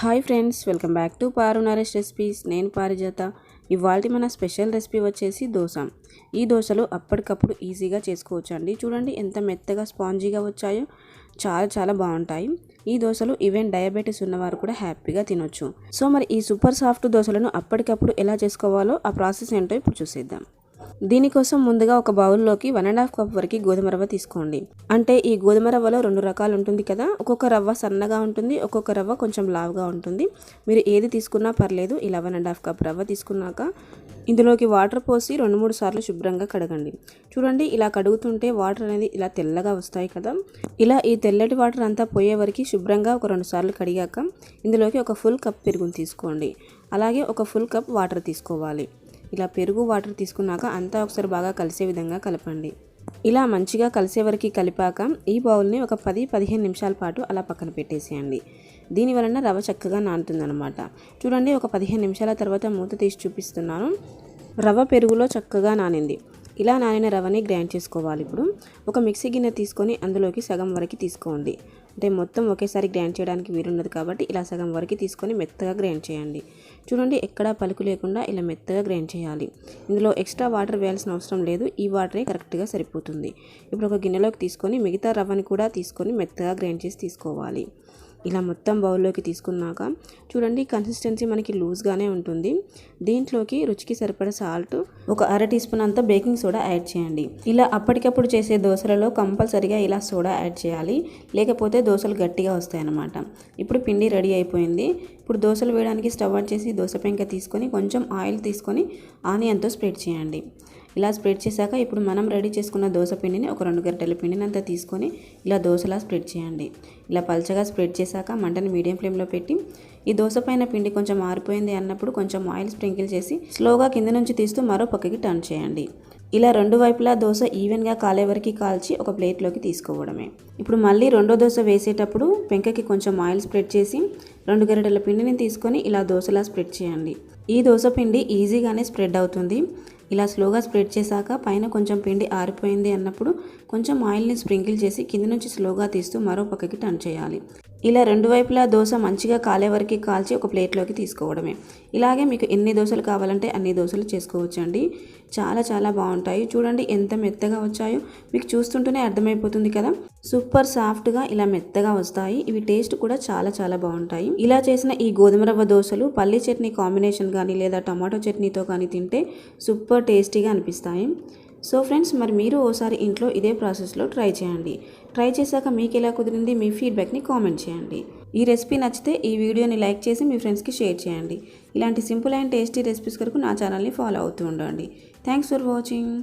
Hi friends welcome back to Paru Naresh recipes. నేను పారిజాత. ఇవాళ మన స్పెషల్ రెసిపీ వచ్చేసి దోశ. ఈ దోశలు అప్పటికప్పుడు ఈజీగా చేసుకోవచ్చు అండి చూడండి ఎంత మెత్తగా స్పాంజీగా వచ్చాయో. చాలా చాలా బాగుంటాయి. ఈ దోశలు ఈవెన్ డయాబెటీస్ ఉన్నవారు కూడా హ్యాపీగా తినొచ్చు. సో మరి ఈ సూపర్ సాఫ్ట్ దోశలను అప్పటికప్పుడు ఎలా చేసుకోవాలో ఆ ప్రాసెస్ ఏంటో ఇప్పుడు చూసేద్దాం. దీనికోసం ముందుగా ఒక బౌల్లోకి వన్ అండ్ హాఫ్ కప్ వరకు గోధుమ రవ్వ తీసుకోండి. అంటే ఈ గోధుమ రవ్వలో రెండు రకాలు ఉంటుంది కదా? ఒక్కొక్క రవ్వ సన్నగా ఉంటుంది ఒక్కొక్క రవ్వ కొంచెం లావుగా ఉంటుంది. మీరు ఏది తీసుకున్నా పర్లేదు ఇలా వన్ అండ్ హాఫ్ కప్ రవ్వ తీసుకున్నాక ఇందులోకి వాటర్ పోసి రెండు మూడు సార్లు శుభ్రంగా కడగండి. చూడండి ఇలా కడుగుతుంటే వాటర్ అనేది ఇలా తెల్లగా వస్తాయి కదా? ఇలా ఈ తెల్లటి వాటర్ అంతా పోయే వరకు శుభ్రంగా ఒక రెండు సార్లు కడిగాక ఇందులోకి ఒక ఫుల్ కప్ పెరుగుని తీసుకోండి. అలాగే ఒక ఫుల్ కప్ వాటర్ తీసుకోవాలి. ఇలా పెరుగు వాటర్ తీసుకున్నాక అంతా ఒకసారి బాగా కలిసే విధంగా కలపండి. ఇలా మంచిగా కలిసే వరకు కలిపాక ఈ బౌల్ని ఒక పది పదిహేను నిమిషాల పాటు అలా పక్కన పెట్టేసేయండి. దీని వలన రవ చక్కగా నానుతుందనమాట చూడండి ఒక పదిహేను నిమిషాల తర్వాత మూత తీసి చూపిస్తున్నాను. రవ పెరుగులో చక్కగా నానింది. ఇలా నానిన రవని గ్రైండ్ చేసుకోవాలి ఇప్పుడు. ఒక మిక్సీ గిన్నె తీసుకొని అందులోకి సగం వరకు తీసుకోండి. అంటే మొత్తం ఒకేసారి గ్రైండ్ చేయడానికి వీలున్నది కాబట్టి ఇలా సగం వరకు తీసుకొని మెత్తగా గ్రైండ్ చేయండి. చూడండి ఎక్కడా పలుకు లేకుండా ఇలా మెత్తగా గ్రైండ్ చేయాలి. ఇందులో ఎక్స్ట్రా వాటర్ వేయాల్సిన అవసరం లేదు. ఈ వాటరే కరెక్ట్గా సరిపోతుంది. ఇప్పుడు ఒక గిన్నెలోకి తీసుకొని మిగతా రవ్వని కూడా తీసుకొని మెత్తగా గ్రైండ్ చేసి తీసుకోవాలి. ఇలా మొత్తం బౌల్లోకి తీసుకున్నాక చూడండి కన్సిస్టెన్సీ మనకి లూజ్గానే ఉంటుంది. దీంట్లోకి రుచికి సరిపడ సాల్ట్ ఒక అర టీ స్పూన్ అంత బేకింగ్ సోడా యాడ్ చేయండి. ఇలా అప్పటికప్పుడు చేసే దోశలలో కంపల్సరిగా ఇలా సోడా యాడ్ చేయాలి. లేకపోతే దోశలు గట్టిగా వస్తాయి అన్నమాట ఇప్పుడు పిండి రెడీ అయిపోయింది. ఇప్పుడు దోశలు వేయడానికి స్టవ్ ఆన్ చేసి దోశ పెంక తీసుకొని కొంచెం ఆయిల్ తీసుకొని ఆనియన్తో స్ప్రెడ్ చేయండి. ఇలా స్ప్రెడ్ చేశాక ఇప్పుడు మనం రెడీ చేసుకున్న దోశ పిండిని ఒక రెండు గంటల పిండిని అంతా తీసుకొని ఇలా దోశలా స్ప్రెడ్ చేయండి. ఇలా పల్చగా స్ప్రెడ్ చేశాక మంటని మీడియం ఫ్లేమ్లో పెట్టి ఈ దోశ పైన పిండి కొంచెం మారిపోయింది అన్నప్పుడు కొంచెం ఆయిల్ స్ప్రింకిల్ చేసి స్లోగా కింద నుంచి తీస్తూ మరో పక్కకి టర్న్ చేయండి. ఇలా రెండు వైపులా దోశ ఈవెన్గా కాలే వరకు కాల్చి ఒక ప్లేట్లోకి తీసుకోవడమే. ఇప్పుడు మళ్ళీ రెండో దోశ వేసేటప్పుడు పెంకకి కొంచెం ఆయిల్ స్ప్రెడ్ చేసి రెండు గరిటెల పిండిని తీసుకొని ఇలా దోశలా స్ప్రెడ్ చేయండి. ఈ దోశ పిండి ఈజీగానే స్ప్రెడ్ అవుతుంది. ఇలా స్లోగా స్ప్రెడ్ చేశాక పైన కొంచెం పిండి ఆరిపోయింది అన్నప్పుడు కొంచెం ఆయిల్ని స్ప్రింకిల్ చేసి కింద నుంచి స్లోగా తీస్తూ మరో పక్కకి టర్న్ చేయాలి. ఇలా రెండు వైపులా దోశ మంచిగా కాలే వరకు కాల్చి ఒక ప్లేట్లోకి తీసుకోవడమే. ఇలాగే మీకు ఎన్ని దోశలు కావాలంటే అన్ని దోశలు చేసుకోవచ్చండి. చాలా చాలా బాగుంటాయి. చూడండి ఎంత మెత్తగా వచ్చాయో. మీకు చూస్తుంటేనే అర్థమైపోతుంది కదా. సూపర్ సాఫ్ట్గా ఇలా మెత్తగా వస్తాయి. ఇవి టేస్ట్ కూడా చాలా చాలా బాగుంటాయి. ఇలా చేసిన ఈ గోధుమ రవ్వ దోశలు పల్లి చట్నీ కాంబినేషన్ కానీ లేదా టమాటో చట్నీతో కానీ తింటే సూపర్ టేస్టీగా అనిపిస్తాయి. సో ఫ్రెండ్స్ మరి మీరు ఓసారి ఇంట్లో ఇదే ప్రాసెస్లో ట్రై చేయండి. ట్రై చేశాక మీకు ఎలా కుదిరింది మీ ఫీడ్బ్యాక్ని కామెంట్ చేయండి. ఈ రెసిపీ నచ్చితే ఈ వీడియోని లైక్ చేసి మీ ఫ్రెండ్స్కి షేర్ చేయండి. ఇలాంటి సింపుల్ అండ్ టేస్టీ రెసిపీస్ కొరకు నా ఛానల్ని ఫాలో అవుతూ ఉండండి. Thanks for watching.